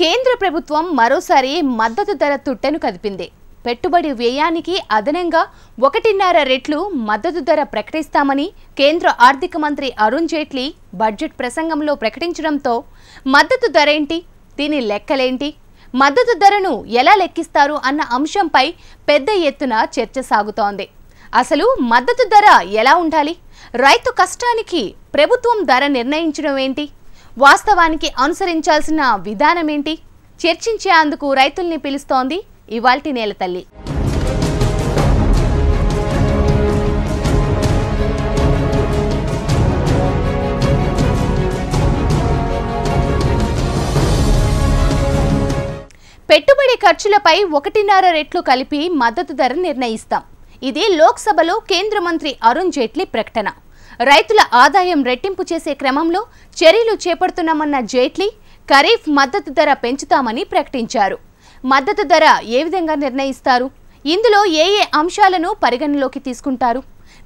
కేంద్ర ప్రభుత్వం మరోసారి మద్దతు ధర తుట్టెను కదిపింది. పెట్టుబడి వ్యయానికి అదనంగా ఒకటిన్నర రెట్లు మద్దతు ధర ప్రకటిస్తామని కేంద్ర ఆర్థిక మంత్రి అరుణ్ జైట్లీ బడ్జెట్ ప్రసంగంలో ప్రకటించడంతో మద్దతు ధర ఏంటి దీని లెక్కలేంటి? మద్దతు ధరను ఎలా లెక్కిస్తారు అన్న అంశంపై పెద్ద ఎత్తున చర్చ సాగుతోంది. అసలు మద్దతు ధర ఎలా ఉండాలి? రైతు కష్టానికి ప్రభుత్వం ధర నిర్ణయించడం ఏంటి? వాస్తవానికి అనుసరించాల్సిన విధానం ఏంటి చర్చించేందుకు రైతుల్ని పిలుస్తోంది ఇవాల్టి నేల తల్లి. పెట్టుబడి ఖర్చులపై ఒకటిన్నర రెట్లు కలిపి మద్దతు ధర నిర్ణయిస్తాం. ఇది లోక్సభలో కేంద్ర మంత్రి అరుణ్ జైట్లీ ప్రకటన. రైతుల ఆదాయం రెట్టింపు చేసే క్రమంలో చర్యలు చేపడుతున్నామన్న జైట్లీ ఖరీఫ్ మద్దతు ధర పెంచుతామని ప్రకటించారు. మద్దతు ధర ఏ విధంగా నిర్ణయిస్తారు? ఇందులో ఏ ఏ అంశాలను పరిగణలోకి తీసుకుంటారు?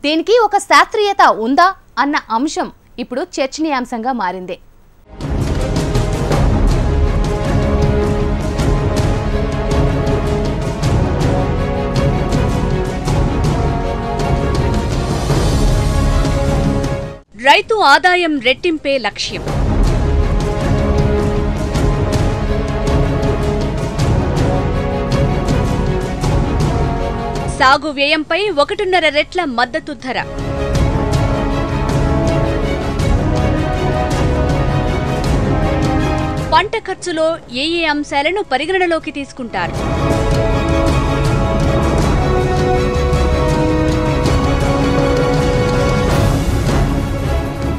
దీనికి ఒక శాస్త్రీయత ఉందా? అన్న అంశం ఇప్పుడు చర్చనీయాంశంగా మారింది. రైతు ఆదాయం రెట్టింపే లక్ష్యం. సాగు వ్యయంపై ఒకటిన్నర రెట్ల మద్దతు ధర. పంట ఖర్చులో ఏ ఏ అంశాలను పరిగణనలోకి తీసుకుంటారు?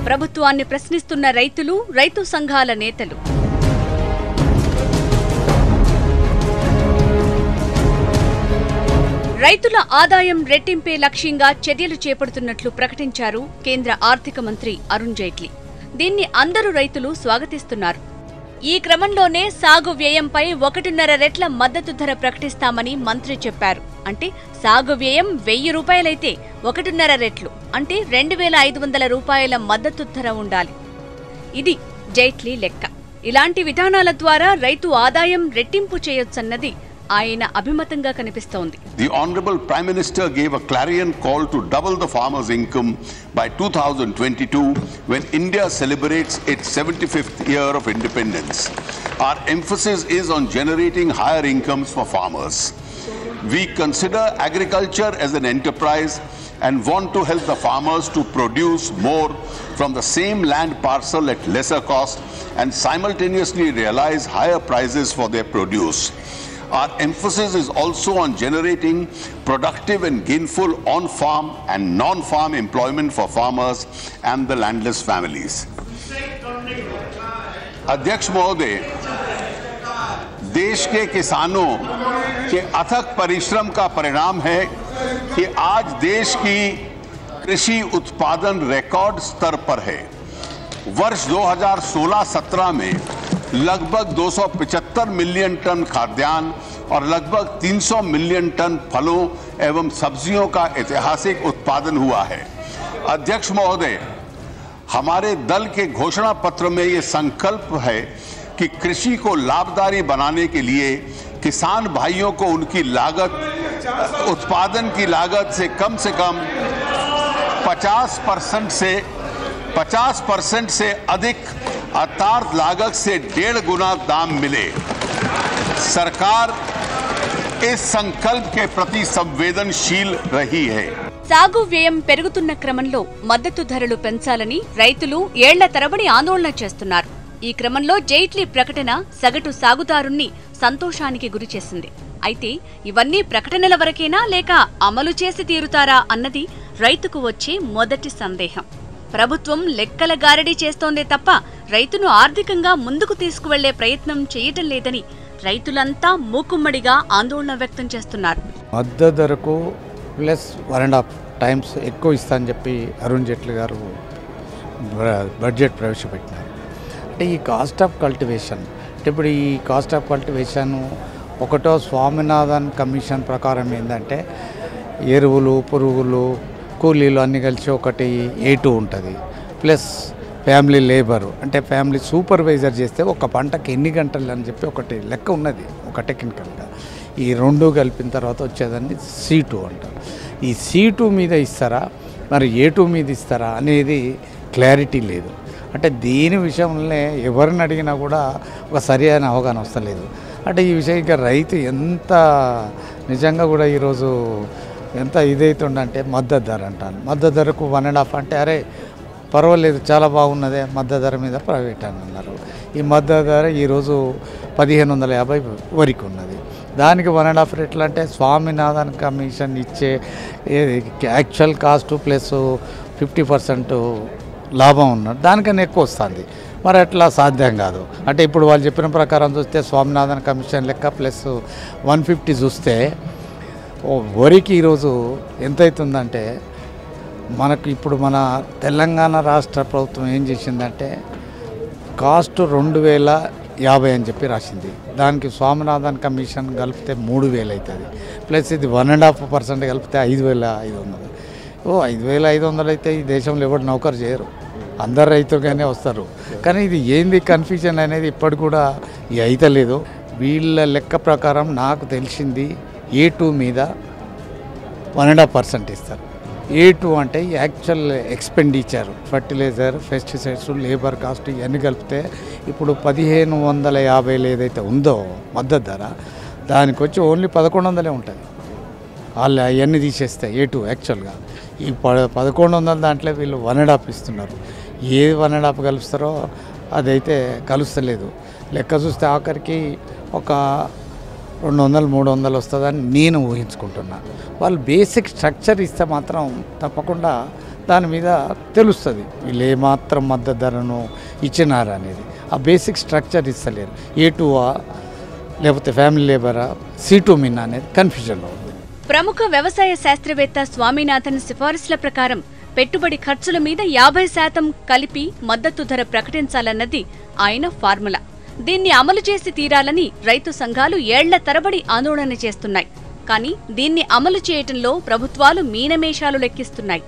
ప్రభుత్వాన్ని ప్రశ్నిస్తున్న రైతులు రైతు సంఘాల నేతలు. రైతుల ఆదాయం రెట్టింపే లక్ష్యంగా చర్యలు చేపడుతున్నట్లు ప్రకటించారు కేంద్ర ఆర్థిక మంత్రి అరుణ్ జైట్లీ. దీన్ని అందరూ రైతులు స్వాగతిస్తున్నారు. ఈ క్రమంలోనే సాగు వ్యయంపై ఒకటిన్నర రెట్ల మద్దతు ధర ప్రకటిస్తామని మంత్రి చెప్పారు. అంటే సాగు వ్యయం వెయ్యి రూపాయలైతే ఒకటిన్నర రెట్లు అంటే రెండు వేల ఐదు వందల రూపాయల మద్దతు ధర ఉండాలి. ఇది జైట్లీ లెక్క. ఇలాంటి విధానాల ద్వారా రైతు ఆదాయం రెట్టింపు చేయొచ్చన్నది ఆయన అభిమతంగా కనిపిస్తోంది. The honourable prime minister gave a clarion call to double the farmers income by 2022 when India celebrates it 75th year of independence our emphasis is on generating higher incomes for farmers We consider agriculture as an enterprise and want to help the farmers to produce more from the same land parcel at lesser cost and simultaneously realize higher prices for their produce. Our emphasis is also on generating productive and gainful on farm and non farm employment for farmers and the landless families. अध्यक्ष महोदय देश के किसानों के अथक परिश्रम का परिणाम है कि आज देश की कृषि उत्पादन रिकॉर्ड स्तर पर है। वर्ष 2016-17 में लगभग 275 मिलियन टन खाद्यान्न और लगभग 300 मिलियन टन फलों एवं सब्जियों का ऐतिहासिक उत्पादन हुआ है। अध्यक्ष महोदय, हमारे दल के घोषणा पत्र में ये संकल्प है कि कृषि को लाभदारी बनाने के लिए किसान भाइयों को उनकी लागत उत्पादन की लागत से कम से कम 50 परसेंट से 50 परसेंट से अधिक अर्थात लागत से डेढ़ गुना दाम मिले सरकार इस संकल्प के प्रति संवेदनशील रही है సాగు వ్యయం పెరుగుతున్న క్రమంలో మద్దతు ధరలు పెంచాలని రైతులు ఏళ్ల తరబడి ఆందోళన చేస్తున్నారు ఈ క్రమంలో జైట్లీ ప్రకటన సగటు సాగుదారుణ్ణి సంతోషానికి గురిచేసింది అయితే ఇవన్నీ ప్రకటనల వరకేనా లేక అమలు చేసి తీరుతారా అన్నది రైతుకు వచ్చే మొదటి సందేహం. ప్రభుత్వం లెక్కల గారడీ చేస్తోందే తప్ప రైతును ఆర్థికంగా ముందుకు తీసుకువెళ్ళే ప్రయత్నం చేయటం లేదని రైతులంతా మూకుమ్మడిగా ఆందోళన వ్యక్తం చేస్తున్నారు. మద్దతు ధరకు plus one and half times ఎక్కువ ఇస్తా అని చెప్పి అరుణ్ జైట్లీ గారు బ- బడ్జెట్ ప్రవేశపెట్టినారు. అంటే ఈ కాస్ట్ ఆఫ్ కల్టివేషన్ ఇప్పుడు ఈ కాస్ట్ ఆఫ్ కల్టివేషన్ ఒకటో స్వామినాథన్ కమిషన్ ప్రకారం ఏంటంటే ఎరువులు పురుగులు కూలీలు అన్నీ కలిసి ఒకటి ఏ టూ ఉంటుంది. ప్లస్ ఫ్యామిలీ లేబరు అంటే ఫ్యామిలీ సూపర్వైజర్ చేస్తే ఒక పంటకి ఎన్ని గంటలు అని చెప్పి ఒకటి లెక్క ఉన్నది. ఒక టెక్నికల్గా ఈ రెండు కలిపిన తర్వాత వచ్చేదాన్ని సీటు టూ అంటారు. ఈ సీటు టూ మీద ఇస్తారా? మరి ఏ టూ మీద ఇస్తారా? అనేది క్లారిటీ లేదు. అంటే దీని విషయంలోనే ఎవరిని అడిగినా కూడా ఒక సరి అయిన అవగాహన వస్తలేదు అంటే ఈ విషయం ఇంకా రైతు ఎంత నిజంగా కూడా ఈరోజు ఎంత ఇదైతుండంటే మద్దతు ధర అంటాను. మద్దతు ధరకు వన్ అండ్ హాఫ్ అంటే అరే పర్వాలేదు చాలా బాగున్నదే మద్దతు ధర మీద ప్రైవేట్ అని అన్నారు. ఈ మద్దతు ధర ఈరోజు పదిహేను వందల యాభై వరకు ఉన్నది. దానికి వన్ అండ్ హాఫ్ రేట్లు అంటే స్వామినాథన్ కమిషన్ ఇచ్చే actual cost plus fifty percent లాభం ఉన్నది దానికన్నా ఎక్కువ వస్తుంది. మరి అట్లా సాధ్యం కాదు. అంటే ఇప్పుడు వాళ్ళు చెప్పిన ప్రకారం చూస్తే స్వామినాథన్ కమిషన్ లెక్క ప్లస్ వన్ ఫిఫ్టీ చూస్తే ఓ వరికి ఈరోజు ఎంత అవుతుందంటే మనకు ఇప్పుడు మన తెలంగాణ రాష్ట్ర ప్రభుత్వం ఏం చేసిందంటే కాస్ట్ రెండు వేల యాభై అని చెప్పి రాసింది. దానికి స్వామినాథన్ కమిషన్ కలిపితే మూడు వేలు అవుతుంది ప్లస్ ఇది వన్ అండ్ హాఫ్ పర్సెంట్ కలిపితే ఐదు వేల ఐదు వందలు. ఓ ఐదు వేల ఐదు వందలు అయితే ఈ దేశంలో ఎవరు నౌకరు చేయరు. అందరు రైతులుగానే వస్తారు. కానీ ఇది ఏంది కన్ఫ్యూజన్ అనేది ఇప్పటికి కూడా అయితలేదు వీళ్ళ లెక్క ప్రకారం నాకు తెలిసింది ఏ టూ మీద వన్ అండ్ హాఫ్ పర్సెంట్ ఇస్తారు. ఏ టూ అంటే actual expenditure fertiliser pesticides labour cost ఇవన్నీ కలిపితే ఇప్పుడు పదిహేను వందల యాభైలు ఏదైతే ఉందో మద్దతు ధర దానికి వచ్చి ఓన్లీ పదకొండు వందలే ఉంటుంది వాళ్ళు అవన్నీ తీసేస్తే ఏ టూ యాక్చువల్గా ఈ ప పదకొండు వందల దాంట్లో వీళ్ళు వన్ అండ్ హాఫ్ ఇస్తున్నారు. ఏ వన్ అండ్ హాఫ్ కలుస్తారో అదైతే కలుస్తలేదు. లెక్క చూస్తే ఆఖరికి ఒక రెండు వందలు మూడు వందలు వస్తుందని నేను ఊహించుకుంటున్నా. వాళ్ళు బేసిక్ స్ట్రక్చర్ ఇస్తే మాత్రం తప్పకుండా దాని మీద తెలుస్తుంది. వీళ్ళు ఏమాత్రం మద్దతు ధరను ఇచ్చినారు అనేది. ఆ బేసిక్ స్ట్రక్చర్ ఇస్తలేరు. ఏ టూవా లేకపోతే ఫ్యామిలీ లేబరా సీ టూ మిన్ అనేది కన్ఫ్యూజన్లో ఉంది. ప్రముఖ వ్యవసాయ శాస్త్రవేత్త స్వామినాథన్ సిఫారసుల ప్రకారం పెట్టుబడి ఖర్చుల మీద యాభై శాతం కలిపి మద్దతు ధర ప్రకటించాలన్నది ఆయన ఫార్ములా. దీన్ని అమలు చేసి తీరాలని రైతు సంఘాలు ఏళ్ళ తరబడి ఆందోళన చేస్తున్నాయి. కానీ దీన్ని అమలు చేయటంలో ప్రభుత్వాలు మీనమేషాలు లెక్కిస్తున్నాయి.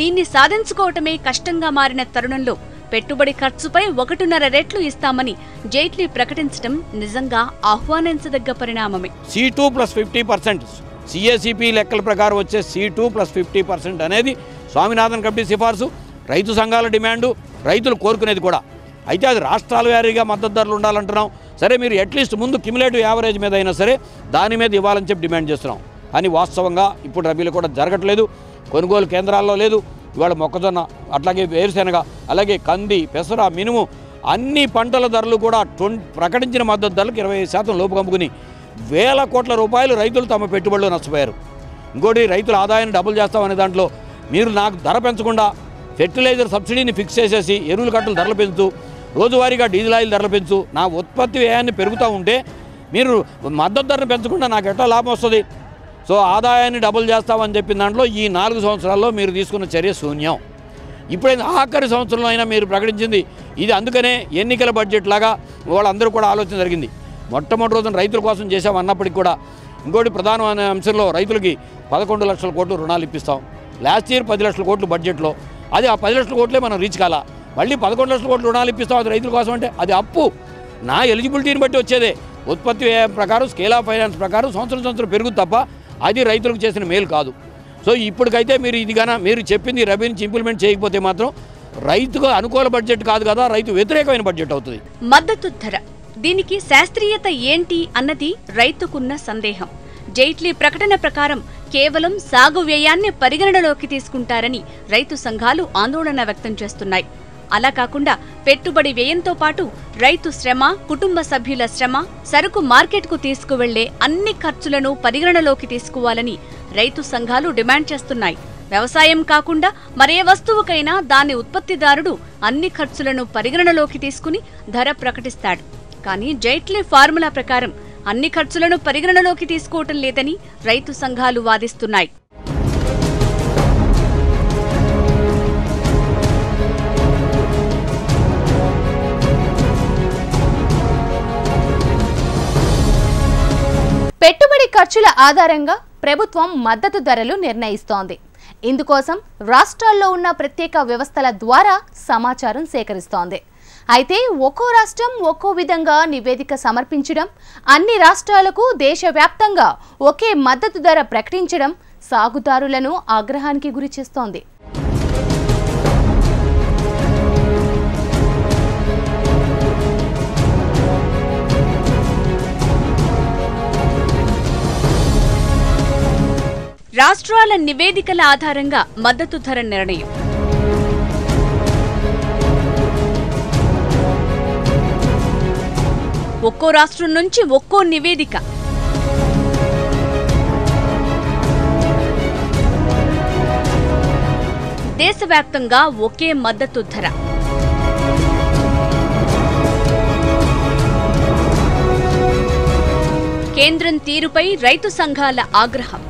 దీన్ని సాధించుకోవటమే కష్టంగా మారిన తరుణంలో పెట్టుబడి ఖర్చుపై ఒకటిన్నర రెట్లు ఇస్తామని జైట్లీ ప్రకటించడం నిజంగా ఆహ్వానించదగ్గ పరిణామమే. C two plus fifty percent CACP లెక్కల ప్రకారం వచ్చే C two plus fifty percent అనేది స్వామినాథన్ కమిటీ సిఫార్సు రైతు సంఘాల డిమాండు రైతులు కోరుకునేది కూడా. అయితే అది రాష్ట్రాల వారీగా మద్దతు ధరలు ఉండాలంటున్నాం. సరే మీరు అట్లీస్ట్ ముందు క్యుములేటివ్ యావరేజ్ మీద అయినా సరే దాని మీద ఇవ్వాలని చెప్పి డిమాండ్ చేస్తున్నాం. అని వాస్తవంగా ఇప్పుడు రబీలు కూడా జరగట్లేదు. కొనుగోలు కేంద్రాల్లో లేదు. ఇవాళ మొక్కజొన్న అట్లాగే వేరుశెనగ అలాగే కంది పెసర మినుము అన్ని పంటల ధరలు కూడా ట్వం ప్రకటించిన మద్దతు ధరలకు ఇరవై శాతం లోపు కమ్ముకుని వేల కోట్ల రూపాయలు రైతులు తమ పెట్టుబడులు నష్టపోయారు. ఇంకోటి రైతుల ఆదాయాన్ని డబుల్ చేస్తామనే దాంట్లో మీరు నాకు ధర పెంచకుండా ఫెర్టిలైజర్ సబ్సిడీని ఫిక్స్ చేసేసి ఎరువుల కట్టలు ధరలు పెంచుతూ రోజువారీగా డీజిల్ ఆయిల్ ధరలు పెంచు నా ఉత్పత్తి వ్యయాన్ని పెరుగుతూ ఉంటే మీరు మద్దతు ధరను పెంచకుండా నాకు ఎట్లా లాభం వస్తుంది? సో ఆదాయాన్ని డబుల్ చేస్తామని చెప్పిన దాంట్లో ఈ నాలుగు సంవత్సరాల్లో మీరు తీసుకున్న చర్య శూన్యం. ఇప్పుడైనా ఆఖరి సంవత్సరంలో అయినా మీరు ప్రకటించింది ఇది. అందుకనే ఎన్నికల బడ్జెట్ లాగా వాళ్ళందరూ కూడా ఆలోచన జరిగింది. మొట్టమొదటి రోజున రైతుల కోసం చేసామన్నప్పటికీ కూడా ఇంకోటి ప్రధానమైన అంశంలో రైతులకి పదకొండు లక్షల కోట్లు రుణాలు ఇప్పిస్తాం. లాస్ట్ ఇయర్ పది లక్షల కోట్లు బడ్జెట్లో. అది ఆ పది లక్షల కోట్లే మనం రీచ్ కాల. మళ్ళీ పదకొండు లక్షల కోట్లు రుణాలు ఇప్పిస్తాం అది రైతుల కోసం అంటే అది అప్పు. నా ఎలిజిబిలిటీని బట్టి వచ్చేదే. ఉత్పత్తి వ్యయం ప్రకారం స్కేల్ ఆఫ్ ఫైనాన్స్ ప్రకారం సంవత్సరం సంవత్సరం పెరుగుతుంది తప్ప అది రైతులకు చేసిన మేలు కాదు. సో ఇప్పటికైతే మీరు ఇదిగాన మీరు చెప్పింది రబీ నుంచి ఇంప్లిమెంట్ చేయకపోతే మాత్రం రైతుకు అనుకూల బడ్జెట్ కాదు కదా రైతు వ్యతిరేకమైన బడ్జెట్ అవుతుంది. మద్దతు ధర. దీనికి శాస్త్రీయత ఏంటి అన్నది రైతుకున్న సందేహం. జైట్లీ ప్రకటన ప్రకారం కేవలం సాగు వ్యయాన్ని పరిగణనలోకి తీసుకుంటారని రైతు సంఘాలు ఆందోళన వ్యక్తం చేస్తున్నాయి. అలా కాకుండా పెట్టుబడి వ్యయంతో పాటు రైతు శ్రమ కుటుంబ సభ్యుల శ్రమ సరుకు మార్కెట్కు తీసుకువెళ్ళే అన్ని ఖర్చులను పరిగణనలోకి తీసుకోవాలని రైతు సంఘాలు డిమాండ్ చేస్తున్నాయి. వ్యవసాయం కాకుండా మరే వస్తువుకైనా దాని ఉత్పత్తిదారుడు అన్ని ఖర్చులను పరిగణనలోకి తీసుకుని ధర ప్రకటిస్తాడు. కానీ జైట్లీ ఫార్ములా ప్రకారం అన్ని ఖర్చులను పరిగణనలోకి తీసుకోవటం లేదని రైతు సంఘాలు వాదిస్తున్నాయి. పెట్టుబడి ఖర్చుల ఆధారంగా ప్రభుత్వం మద్దతు ధరలు నిర్ణయిస్తోంది. ఇందుకోసం రాష్ట్రాల్లో ఉన్న ప్రత్యేక వ్యవస్థల ద్వారా సమాచారం సేకరిస్తోంది. అయితే ఒక్కో రాష్ట్రం ఒక్కో విధంగా నివేదిక సమర్పించడం అన్ని రాష్ట్రాలకు దేశవ్యాప్తంగా ఒకే మద్దతు ధర ప్రకటించడం సాగుదారులను ఆగ్రహానికి గురిచేస్తోంది రాష్ట్రాల నివేదికల ఆధారంగా మద్దతు ధర నిర్ణయం. ఒక్కో రాష్ట్రం నుంచి ఒక్కో నివేదిక. దేశవ్యాప్తంగా ఒకే మద్దతు ధర. కేంద్రం తీరుపై రైతు సంఘాల ఆగ్రహం.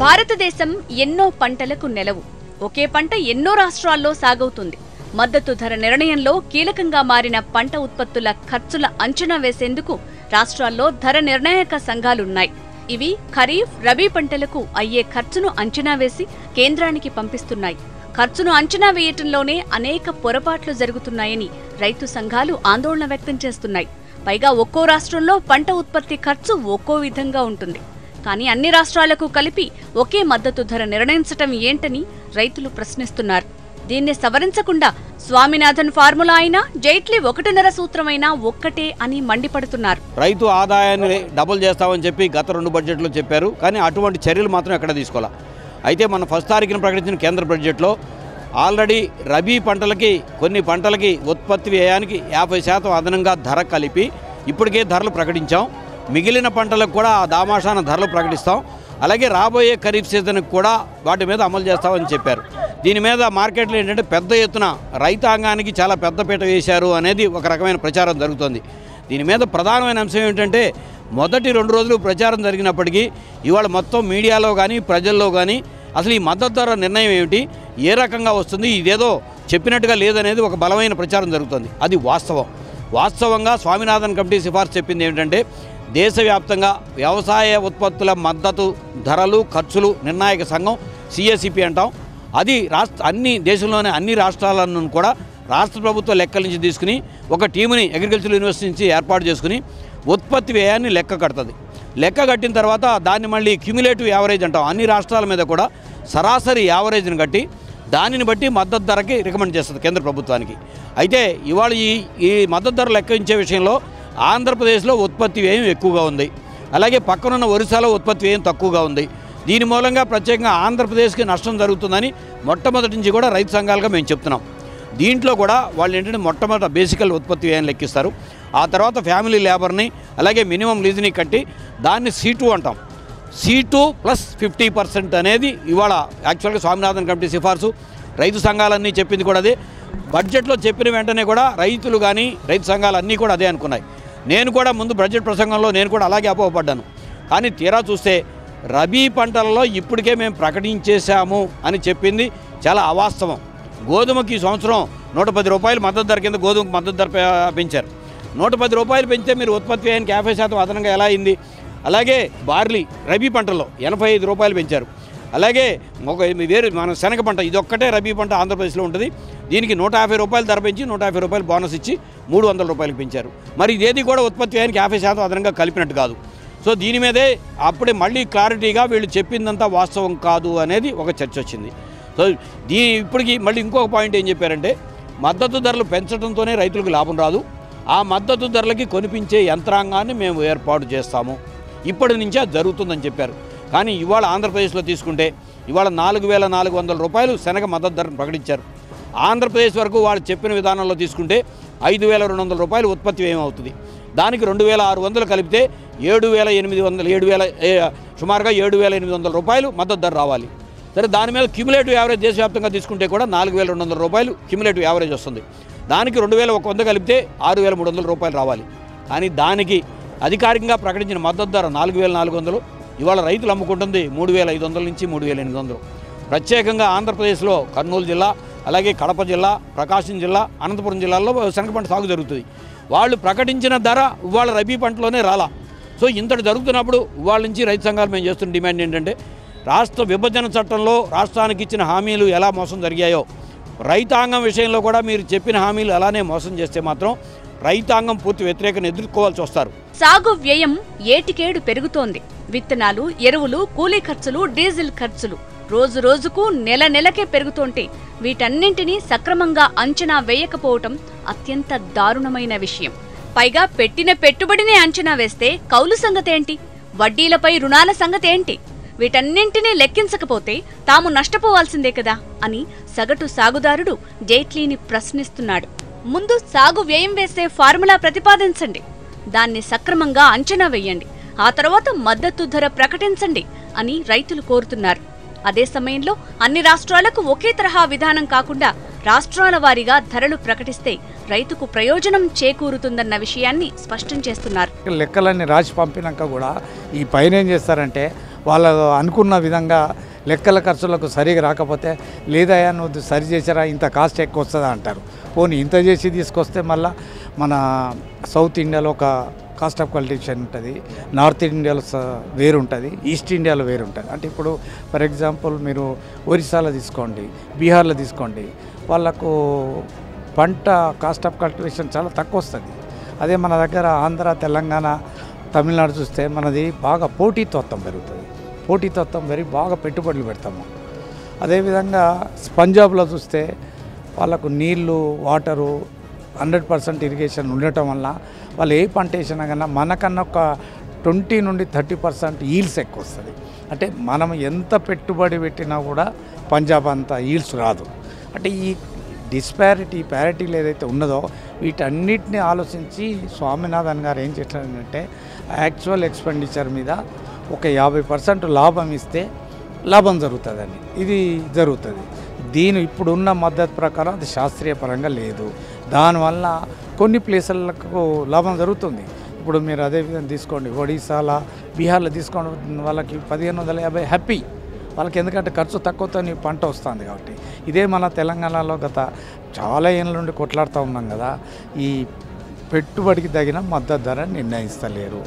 భారతదేశం ఎన్నో పంటలకు నెలవు. ఒకే పంట ఎన్నో రాష్ట్రాల్లో సాగవుతుంది. మద్దతు ధర నిర్ణయంలో కీలకంగా మారిన పంట ఉత్పత్తుల ఖర్చుల అంచనా వేసేందుకు రాష్ట్రాల్లో ధర నిర్ణాయక సంఘాలున్నాయి. ఇవి ఖరీఫ్ రబీ పంటలకు అయ్యే ఖర్చును అంచనా వేసి కేంద్రానికి పంపిస్తున్నాయి. ఖర్చును అంచనా వేయటంలోనే అనేక పొరపాట్లు జరుగుతున్నాయని రైతు సంఘాలు ఆందోళన వ్యక్తం చేస్తున్నాయి. పైగా ఒక్కో రాష్ట్రంలో పంట ఉత్పత్తి ఖర్చు ఒక్కో విధంగా ఉంటుంది. కానీ అన్ని రాష్ట్రాలకు కలిపి ఒకే మద్దతు ధర నిర్ణయించటం ఏంటని రైతులు ప్రశ్నిస్తున్నారు. దీన్ని సవరించకుండా స్వామినాథన్ ఫార్ములా అయినా జైట్లీ ఒకటిన్నర సూత్రమైనా ఒక్కటే అని మండిపడుతున్నారు. రైతు ఆదాయాన్ని డబుల్ చేస్తామని చెప్పి గత రెండు బడ్జెట్లో చెప్పారు కానీ అటువంటి చర్యలు మాత్రం ఎక్కడ తీసుకోవాలి? అయితే మనం ఫస్ట్ తారీఖున ప్రకటించిన కేంద్ర బడ్జెట్లో ఆల్రెడీ రబీ పంటలకి కొన్ని పంటలకి ఉత్పత్తి వ్యయానికి యాభై శాతం అదనంగా ధర కలిపి ఇప్పటికే ధరలు ప్రకటించాం. మిగిలిన పంటలకు కూడా ఆ దామాషాన ధరలు ప్రకటిస్తాం. అలాగే రాబోయే ఖరీఫ్ సీజన్కి కూడా వాటి మీద అమలు చేస్తామని చెప్పారు. దీని మీద మార్కెట్లో ఏంటంటే పెద్ద ఎత్తున రైతాంగానికి చాలా పెద్దపీట వేశారు అనేది ఒక రకమైన ప్రచారం జరుగుతుంది. దీని మీద ప్రధానమైన అంశం ఏమిటంటే మొదటి రెండు రోజులు ప్రచారం జరిగినప్పటికీ ఇవాళ మొత్తం మీడియాలో కానీ ప్రజల్లో కానీ అసలు ఈ మద్దతు ధర నిర్ణయం ఏమిటి ఏ రకంగా వస్తుంది ఇదేదో చెప్పినట్టుగా లేదనేది ఒక బలమైన ప్రచారం జరుగుతుంది. అది వాస్తవం. వాస్తవంగా స్వామినాథన్ కమిటీ సిఫార్సు చెప్పింది ఏమిటంటే దేశవ్యాప్తంగా వ్యవసాయ ఉత్పత్తుల మద్దతు ధరలు ఖర్చులు నిర్ణాయక సంఘం సిఎస్సిపి అంటాం. అది రాష్ట్ర అన్ని దేశంలోని అన్ని రాష్ట్రాలను కూడా రాష్ట్ర ప్రభుత్వ లెక్కల నుంచి తీసుకుని ఒక టీముని అగ్రికల్చర్ యూనివర్సిటీ నుంచి ఏర్పాటు చేసుకుని ఉత్పత్తి వ్యయాన్ని లెక్క కడుతుంది. లెక్క కట్టిన తర్వాత దాన్ని మళ్ళీ క్యుములేటివ్ యావరేజ్ అంటాం. అన్ని రాష్ట్రాల మీద కూడా సరాసరి యావరేజ్ని కట్టి దానిని బట్టి మద్దతు ధరకి రికమెండ్ చేస్తుంది కేంద్ర ప్రభుత్వానికి. అయితే ఇవాళ ఈ ఈ మద్దతు ధర లెక్కించే విషయంలో ఆంధ్రప్రదేశ్లో ఉత్పత్తి వ్యయం ఎక్కువగా ఉంది. అలాగే పక్కనున్న ఒరిస్సాలో ఉత్పత్తి వ్యయం తక్కువగా ఉంది. దీని మూలంగా ప్రత్యేకంగా ఆంధ్రప్రదేశ్కి నష్టం జరుగుతుందని మొట్టమొదటి నుంచి కూడా రైతు సంఘాలుగా మేము చెప్తున్నాం. దీంట్లో కూడా వాళ్ళు ఏంటంటే మొట్టమొదట బేసికల్ ఉత్పత్తి వ్యయం లెక్కిస్తారు. ఆ తర్వాత ఫ్యామిలీ లేబర్ని అలాగే మినిమం లీజుని కట్టి దాన్ని సీటు అంటాం. సీటు ప్లస్ ఫిఫ్టీ పర్సెంట్ అనేది ఇవాళ యాక్చువల్గా స్వామినాథన్ కమిటీ సిఫార్సు. రైతు సంఘాలన్నీ చెప్పింది కూడా అదే. బడ్జెట్లో చెప్పిన వెంటనే కూడా రైతులు కానీ రైతు సంఘాలు అన్నీ కూడా అదే అనుకున్నాయి. నేను కూడా ముందు బడ్జెట్ ప్రసంగంలో నేను కూడా అలాగే అపోహపడ్డాను. కానీ తీరా చూస్తే రబీ పంటలలో ఇప్పటికే మేము ప్రకటించేశాము అని చెప్పింది చాలా అవాస్తవం. గోధుమకి ఈ సంవత్సరం నూట పది రూపాయలు మద్దతు ధర కింద గోధుమకు మద్దతు ధర పెంచారు. నూట పది రూపాయలు పెంచితే మీరు ఉత్పత్తి వ్యయానికి యాభై శాతం అదనంగా ఎలా అయింది? అలాగే బార్లీ రబీ పంటలో ఎనభై ఐదు రూపాయలు పెంచారు. అలాగే ఒక వేరు మన శనగ పంట ఇది ఒక్కటే రబీ పంట ఆంధ్రప్రదేశ్లో ఉంటుంది. దీనికి నూట యాభై రూపాయలు ధర పెంచి నూట యాభై రూపాయలు బోనస్ ఇచ్చి మూడు వందల రూపాయలకు పెంచారు. మరి ఇదేది కూడా ఉత్పత్తి వ్యయానికి యాభై శాతం అదనంగా కలిపినట్టు కాదు. సో దీని మీదే అప్పుడే మళ్ళీ క్లారిటీగా వీళ్ళు చెప్పిందంతా వాస్తవం కాదు అనేది ఒక చర్చ వచ్చింది. సో దీ ఇప్పటికి మళ్ళీ ఇంకొక పాయింట్ ఏం చెప్పారంటే మద్దతు ధరలు పెంచడంతోనే రైతులకు లాభం రాదు. ఆ మద్దతు ధరలకి కొనిపించే యంత్రాంగాన్ని మేము ఏర్పాటు చేస్తాము. ఇప్పటి నుంచే అది జరుగుతుందని చెప్పారు. కానీ ఇవాళ ఆంధ్రప్రదేశ్లో తీసుకుంటే ఇవాళ నాలుగు వేల నాలుగు వందల రూపాయలు శనగ మద్దతు ధరను ప్రకటించారు. ఆంధ్రప్రదేశ్ వరకు వాళ్ళు చెప్పిన విధానంలో తీసుకుంటే ఐదు వేల రెండు వందల రూపాయలు ఉత్పత్తి వ్యయమవుతుంది దానికి రెండు వేల ఆరు వందలు కలిపితే ఏడు వేల ఎనిమిది వందలు ఏడు వేల సుమారుగా ఏడు వేల ఎనిమిది వందల రూపాయలు మద్దతు ధర రావాలి. సరే దాని మీద క్యుములేటివ్ యావరేజ్ దేశవ్యాప్తంగా తీసుకుంటే కూడా నాలుగు వేల రెండు వందల రూపాయలు క్యుములేటివ్ యావరేజ్ వస్తుంది. దానికి రెండు వేల ఒక వంద కలిపితే ఆరు వేల మూడు వందల రూపాయలు రావాలి. కానీ దానికి అధికారికంగా ప్రకటించిన మద్దతు ధర నాలుగు వేల నాలుగు వందలు ఇవాళ రైతులు అమ్ముకుంటుంది మూడు వేల ఐదు వందల నుంచి మూడు వేల ఎనిమిది వందలు. ప్రత్యేకంగా ఆంధ్రప్రదేశ్లో కర్నూలు జిల్లా అలాగే కడప జిల్లా ప్రకాశం జిల్లా అనంతపురం జిల్లాల్లో శనగ పంట సాగు జరుగుతుంది. వాళ్ళు ప్రకటించిన ధర ఇవాళ రబీ పంటలోనే రాలా. సో ఇంతటి జరుగుతున్నప్పుడు వాళ్ళ నుంచి రైతు సంఘాలు మేము చేస్తున్న డిమాండ్ ఏంటంటే రాష్ట్ర విభజన చట్టంలో రాష్ట్రానికి ఇచ్చిన హామీలు ఎలా మోసం జరిగాయో రైతాంగం విషయంలో కూడా మీరు చెప్పిన హామీలు అలానే మోసం చేస్తే మాత్రం రైతాంగం పూర్తి వ్యతిరేకను ఎదుర్కోవాల్సి వస్తారు. సాగు వ్యయం ఏటికేడు పెరుగుతోంది. విత్తనాలు ఎరువులు కూలీ ఖర్చులు డీజిల్ ఖర్చులు రోజు రోజుకు నెల నెలకే పెరుగుతోంటే వీటన్నింటినీ సక్రమంగా అంచనా వేయకపోవటం అత్యంత దారుణమైన విషయం. పైగా పెట్టిన పెట్టుబడినే అంచనా వేస్తే కౌలు సంగతేంటి వడ్డీలపై రుణాల సంగతేంటి వీటన్నింటినీ లెక్కించకపోతే తాము నష్టపోవాల్సిందే కదా అని సగటు సాగుదారుడు జైట్లీని ప్రశ్నిస్తున్నాడు. ముందు సాగు వ్యయం వేసే ఫార్ములా ప్రతిపాదించండి. దాన్ని సక్రమంగా అంచనా వేయండి. ఆ తర్వాత మద్దతు ధర ప్రకటించండి అని రైతులు కోరుతున్నారు. అదే సమయంలో అన్ని రాష్ట్రాలకు ఒకే తరహా విధానం కాకుండా రాష్ట్రాల వారీగా ధరలు ప్రకటిస్తే రైతుకు ప్రయోజనం చేకూరుతుందన్న విషయాన్ని స్పష్టం చేస్తున్నారు. లెక్కలన్నీ రాసి పంపినాక కూడా ఈ పైన ఏం చేస్తారంటే వాళ్ళు అనుకున్న విధంగా లెక్కల ఖర్చులకు సరిగా రాకపోతే లేదయా నువ్వు సరి చేసారా ఇంత కాస్ట్ ఎక్కువ వస్తుందా అంటారు. పోనీ ఇంత చేసి తీసుకొస్తే మళ్ళా మన సౌత్ ఇండియాలో ఒక కాస్ట్ ఆఫ్ కల్టివేషన్ ఉంటుంది నార్త్ ఇండియాలో స- వేరు ఉంటుంది ఈస్ట్ ఇండియాలో వేరు ఉంటుంది అంటే ఇప్పుడు ఫర్ ఎగ్జాంపుల్ మీరు ఒరిస్సాలో తీసుకోండి బీహార్లో తీసుకోండి వాళ్ళకు పంట కాస్ట్ ఆఫ్ కల్టివేషన్ చాలా తక్కువ వస్తుంది. అదే మన దగ్గర ఆంధ్ర తెలంగాణ తమిళనాడు చూస్తే మనది బాగా పోటీతత్వం పెరుగుతుంది. పోటీతత్వం వెరీ బాగా పెట్టుబడులు పెడతాము. అదేవిధంగా పంజాబ్లో చూస్తే వాళ్ళకు నీళ్ళు వాటరు హండ్రెడ్ పర్సెంట్ ఇరిగేషన్ ఉండటం వల్ల వాళ్ళు ఏ పంట వేసినా కన్నా మనకన్నా ఒక ట్వంటీ నుండి థర్టీ పర్సెంట్ ఈల్స్ ఎక్కువ వస్తుంది అంటే మనం ఎంత పెట్టుబడి పెట్టినా కూడా పంజాబ్ అంత ఈల్స్ రాదు. అంటే ఈ డిస్పారిటీ ప్యారిటీలు ఏదైతే ఉన్నదో వీటన్నిటిని ఆలోచించి స్వామినాథన్ గారు ఏం చేశారంటే యాక్చువల్ ఎక్స్పెండిచర్ మీద ఒక యాభై పర్సెంట్ లాభం ఇస్తే లాభం జరుగుతుందని ఇది జరుగుతుంది. దీని ఇప్పుడున్న మద్దతు ప్రకారం అది శాస్త్రీయ పరంగా లేదు. దానివల్ల కొన్ని ప్లేసులకు లాభం జరుగుతుంది. ఇప్పుడు మీరు అదే విధంగా తీసుకోండి. ఒడిశాలో బీహార్లో తీసుకోండి వాళ్ళకి పదిహేను వందల యాభై హ్యాపీ. వాళ్ళకి ఎందుకంటే ఖర్చు తక్కువతో పంట వస్తుంది కాబట్టి. ఇదే మన తెలంగాణలో గత చాలా ఏళ్ళ నుండి కొట్లాడుతూ ఉన్నాం కదా. ఈ పెట్టుబడికి తగిన మద్దతు ధర నిర్ణయిస్తలేరు.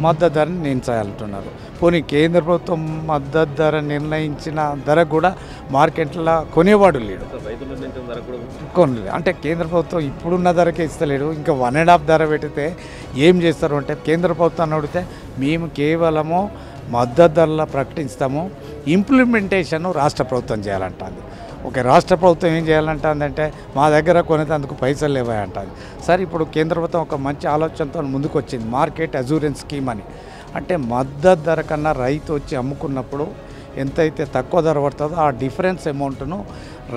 మద్దతు ధరని నిర్ణయించాలంటున్నారు. పోనీ కేంద్ర ప్రభుత్వం మద్దతు ధర నిర్ణయించిన ధర కూడా మార్కెట్లో కొనేవాడు లేడు. కొనలేదు. అంటే కేంద్ర ప్రభుత్వం ఇప్పుడున్న ధరకే ఇస్తలేడు. ఇంకా వన్ అండ్ హాఫ్ ధర పెడితే ఏం చేస్తారు అంటే కేంద్ర ప్రభుత్వాన్ని అడిగితే మేము కేవలము మద్దతు ధరల ప్రకటిస్తాము. ఇంప్లిమెంటేషన్ రాష్ట్ర ప్రభుత్వం చేయాలంటుంది. ఒక రాష్ట్ర ప్రభుత్వం ఏం చేయాలంటుందంటే మా దగ్గర కొనేందుకు పైసలు లేవా అంటుంది సరే ఇప్పుడు కేంద్ర ప్రభుత్వం ఒక మంచి ఆలోచనతో ముందుకు వచ్చింది మార్కెట్ అజూరెన్స్ స్కీమ్ అని. అంటే మద్దతు ధర కన్నా రైతు వచ్చి అమ్ముకున్నప్పుడు ఎంతైతే తక్కువ ధర పడుతుందో ఆ డిఫరెన్స్ అమౌంట్ను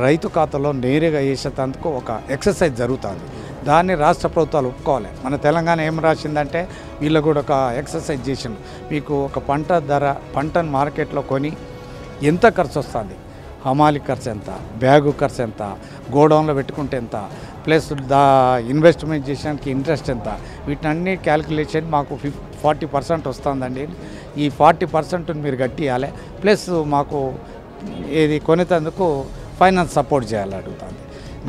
రైతు ఖాతాలో నేరుగా వేసేటందుకు ఒక ఎక్సర్సైజ్ జరుగుతుంది. దాన్ని రాష్ట్ర ప్రభుత్వాలు ఒప్పుకోవాలి. మన తెలంగాణ ఏం రాసిందంటే వీళ్ళు కూడా ఒక ఎక్సర్సైజ్ చేసిండు మీకు ఒక పంట ధర పంటను మార్కెట్లో కొని ఎంత ఖర్చు వస్తుంది? హమాలి ఖర్చు ఎంత? బ్యాగు ఖర్చు ఎంత? గోడౌన్లో పెట్టుకుంటే ఎంత? ప్లస్ దా ఇన్వెస్ట్మెంట్ చేసడానికి ఇంట్రెస్ట్ ఎంత? వీటినన్నీ క్యాలిక్యులేషన్ మాకు ఫిఫ్ ఫార్టీ పర్సెంట్ వస్తుందండి. ఈ ఫార్టీ పర్సెంట్ మీరు కట్టియాలి ప్లస్ మాకు ఏది కొనేటందుకు ఫైనాన్స్ సపోర్ట్ చేయాలి అడుగుతుంది.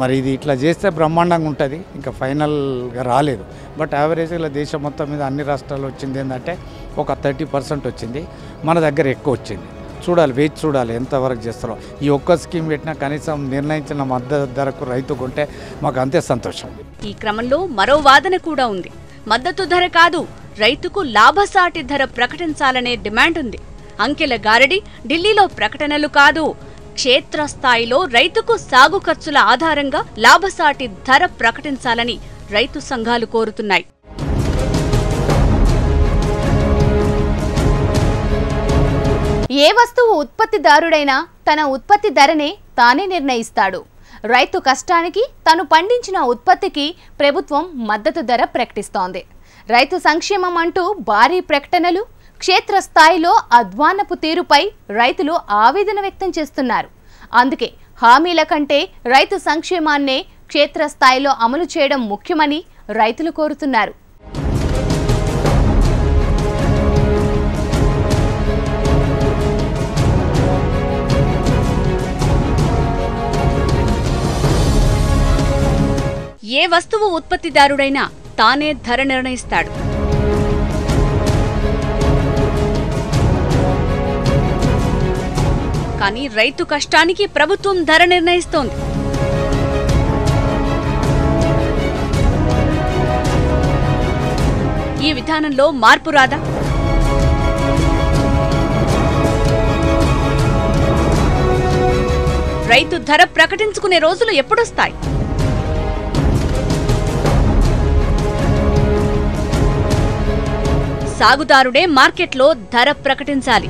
మరి ఇది ఇట్లా చేస్తే బ్రహ్మాండంగా ఉంటుంది. ఇంకా ఫైనల్గా రాలేదు. బట్ యావరేజ్గా దేశం మొత్తం మీద అన్ని రాష్ట్రాలు వచ్చింది ఏంటంటే ఒక థర్టీ పర్సెంట్ వచ్చింది. మన దగ్గర ఎక్కువ వచ్చింది. చూడాలి వేచి చూడాలి ఎంతవరకు చేస్తారో. ఈ ఒక్క స్కీమ్ పెట్టినా కనీసం నిర్ణయించిన మద్దతు ధరకు రైతు కొంటే మాకు అంతే సంతోషం. ఈ క్రమంలో మరో వాదన కూడా ఉంది. మద్దతు ధర కాదు రైతుకు లాభసాటి ధర ప్రకటించాలనే డిమాండ్ ఉంది. అంకెల గారడి ఢిల్లీలో ప్రకటనలు కాదు క్షేత్రస్థాయిలో రైతుకు సాగు ఖర్చుల ఆధారంగా లాభసాటి ధర ప్రకటించాలని రైతు సంఘాలు కోరుతున్నాయి. ఏ వస్తువు ఉత్పత్తిదారుడైనా తన ఉత్పత్తి ధరనే తానే నిర్ణయిస్తాడు. రైతు కష్టానికి తను పండించిన ఉత్పత్తికి ప్రభుత్వం మద్దతు ధర ప్రకటిస్తోంది. రైతు సంక్షేమం అంటూ భారీ ప్రకటనలు క్షేత్రస్థాయిలో అధ్వానపు తీరుపై రైతులు ఆవేదన వ్యక్తం చేస్తున్నారు. అందుకే హామీల కంటే రైతు సంక్షేమాన్నే క్షేత్రస్థాయిలో అమలు చేయడం ముఖ్యమని రైతులు కోరుతున్నారు. వస్తువు ఉత్పత్తిదారుడైనా తానే ధర నిర్ణయిస్తాడు. కానీ రైతు కష్టానికి ప్రభుత్వం ధర నిర్ణయిస్తోంది. ఈ విధానంలో మార్పు రాదా? రైతు ధర ప్రకటించుకునే రోజులు ఎప్పుడొస్తాయి? సాగుదారుడే మార్కెట్లో ధర ప్రకటించాలి.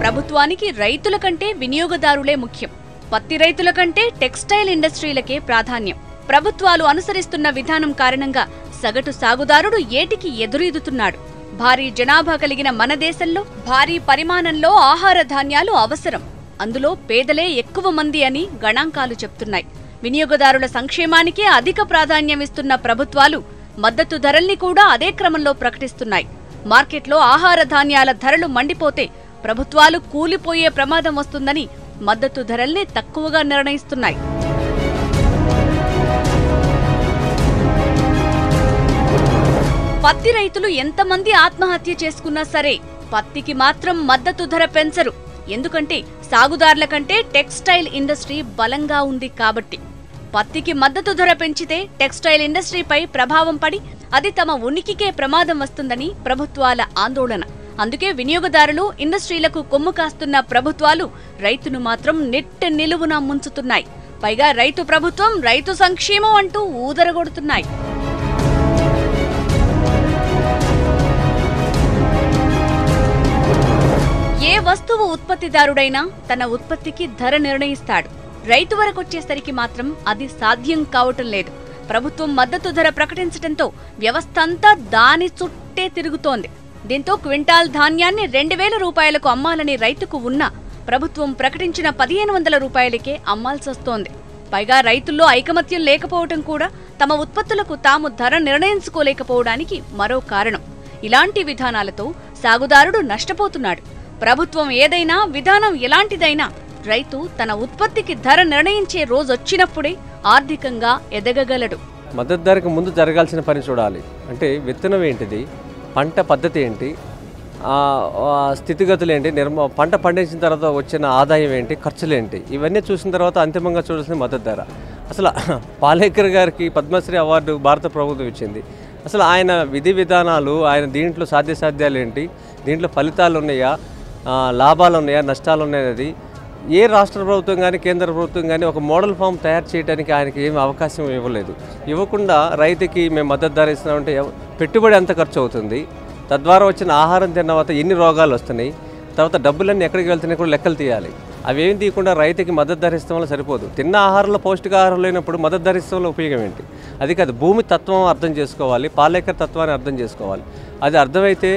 ప్రభుత్వానికి రైతుల కంటే వినియోగదారులే ముఖ్యం. పత్తి రైతుల కంటే టెక్స్టైల్ ఇండస్ట్రీలకే ప్రాధాన్యం. ప్రభుత్వాలు అనుసరిస్తున్న విధానం కారణంగా సగటు సాగుదారుడు ఏటికి ఎదురీదుతున్నాడు. భారీ జనాభా కలిగిన మన దేశంలో భారీ పరిమాణంలో ఆహార ధాన్యాలు అవసరం. అందులో పేదలే ఎక్కువ మంది అని గణాంకాలు చెప్తున్నాయి. వినియోగదారుల సంక్షేమానికే అధిక ప్రాధాన్యమిస్తున్న ప్రభుత్వాలు మద్దతు ధరల్ని కూడా అదే క్రమంలో ప్రకటిస్తున్నాయి. మార్కెట్లో ఆహార ధాన్యాల ధరలు మండిపోతే ప్రభుత్వాలు కూలిపోయే ప్రమాదం వస్తుందని మద్దతు ధరల్ని తక్కువగా నిర్ణయిస్తున్నాయి. పత్తి రైతులు ఎంతమంది ఆత్మహత్య చేసుకున్నా సరే పత్తికి మాత్రం మద్దతు ధర పెంచరు. ఎందుకంటే సాగుదారుల కంటే టెక్స్టైల్ ఇండస్ట్రీ బలంగా ఉంది కాబట్టి. పత్తికి మద్దతు ధర పెంచితే టెక్స్టైల్ ఇండస్ట్రీపై ప్రభావం పడి అది తమ ఉనికికే ప్రమాదం వస్తుందని ప్రభుత్వాల ఆందోళన. అందుకే వినియోగదారులు ఇండస్ట్రీలకు కొమ్ము కాస్తున్న ప్రభుత్వాలు రైతును మాత్రం నెట్ నిలువున ముంచుతున్నాయి. పైగా రైతు ప్రభుత్వం రైతు సంక్షేమం అంటూ ఊదరగొడుతున్నాయి. వస్తువు ఉత్పత్తిదారుడైనా తన ఉత్పత్తికి ధర నిర్ణయిస్తాడు. రైతు వరకొచ్చేసరికి మాత్రం అది సాధ్యం కావటం లేదు. ప్రభుత్వం మద్దతు ధర ప్రకటించడంతో వ్యవస్థ అంతా దాని చుట్టే తిరుగుతోంది. దీంతో క్వింటాల్ ధాన్యాన్ని రెండు వేల రూపాయలకు అమ్మాలని రైతుకు ఉన్నా ప్రభుత్వం ప్రకటించిన పదిహేను వందల రూపాయలకే అమ్మాల్సొస్తోంది పైగా రైతుల్లో ఐకమత్యం లేకపోవటం కూడా తమ ఉత్పత్తులకు తాము ధర నిర్ణయించుకోలేకపోవడానికి మరో కారణం. ఇలాంటి విధానాలతో సాగుదారుడు నష్టపోతున్నాడు. ప్రభుత్వం ఏదైనా విధానం ఎలాంటిదైనా రైతు తన ఉత్పత్తికి ధర నిర్ణయించే రోజొచ్చినప్పుడే ఆర్థికంగా ఎదగగలడు. మద్దతు ధరకు ముందు జరగాల్సిన పని చూడాలి. అంటే విత్తనం ఏంటిది పంట పద్ధతి ఏంటి స్థితిగతులు ఏంటి నిర్మ పంట పండించిన తర్వాత వచ్చిన ఆదాయం ఏంటి ఖర్చులు ఏంటి ఇవన్నీ చూసిన తర్వాత అంతిమంగా చూడాల్సిన మద్దతు ధర. అసలు పాలేకర్ గారికి పద్మశ్రీ అవార్డు భారత ప్రభుత్వం ఇచ్చింది. అసలు ఆయన విధి విధానాలు ఆయన దీంట్లో సాధ్యసాధ్యాలు ఏంటి దీంట్లో ఫలితాలు ఉన్నాయా లాభాలు ఉన్నాయా నష్టాలు ఉన్నాయనేది ఏ రాష్ట్ర ప్రభుత్వం కానీ కేంద్ర ప్రభుత్వం కానీ ఒక మోడల్ ఫామ్ తయారు చేయడానికి ఆయనకి ఏమి అవకాశం ఇవ్వలేదు. ఇవ్వకుండా రైతుకి మేము మద్దతు ధర ఇస్తున్నామంటే పెట్టుబడి ఎంత ఖర్చు అవుతుంది? తద్వారా వచ్చిన ఆహారం తిన్న తర్వాత ఎన్ని రోగాలు వస్తున్నాయి? తర్వాత డబ్బులన్నీ ఎక్కడికి వెళ్తున్నాయి కూడా లెక్కలు తీయాలి. అవేం తీయకుండా రైతుకి మద్దతు ధర వల్ల సరిపోదు. తిన్న ఆహారంలో పౌష్టికాహారం లేనప్పుడు మద్దతు ధర వల్ల ఉపయోగం ఏంటి? అది కాదు భూమి తత్వం అర్థం చేసుకోవాలి పాలేకర్ తత్వాన్ని అర్థం చేసుకోవాలి. అది అర్థమైతే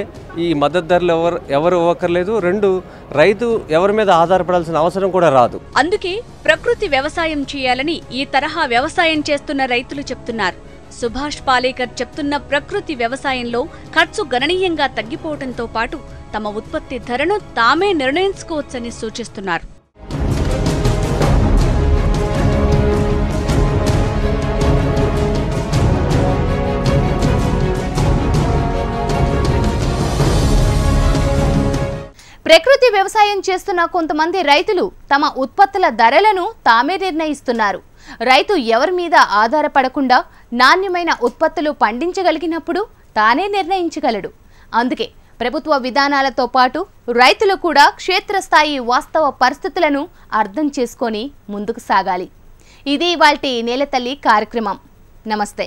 ఈ మద్దతు ధరలు ఎవరు ఎవరు ఇవ్వక్కర్లేదు. రెండు రైతు ఎవరి మీద ఆధారపడాల్సిన అవసరం కూడా రాదు. అందుకే ప్రకృతి వ్యవసాయం చేయాలని ఈ తరహా వ్యవసాయం చేస్తున్న రైతులు చెప్తున్నారు. సుభాష్ పాలేకర్ చెప్తున్న ప్రకృతి వ్యవసాయంలో ఖర్చు గణనీయంగా తగ్గిపోవడంతో పాటు తమ ఉత్పత్తి ధరను తామే నిర్ణయించుకోవచ్చని సూచిస్తున్నారు. ప్రకృతి వ్యవసాయం చేస్తున్న కొంతమంది రైతులు తమ ఉత్పత్తుల ధరలను తామే నిర్ణయిస్తున్నారు. రైతు ఎవరి మీద ఆధారపడకుండా నాణ్యమైన ఉత్పత్తులు పండించగలిగినప్పుడు తానే నిర్ణయించగలడు. అందుకే ప్రభుత్వ విధానాలతో పాటు రైతులు కూడా క్షేత్రస్థాయి వాస్తవ పరిస్థితులను అర్థం చేసుకొని ముందుకు సాగాలి. ఇది వాల్టి నేలతల్లి కార్యక్రమం. నమస్తే.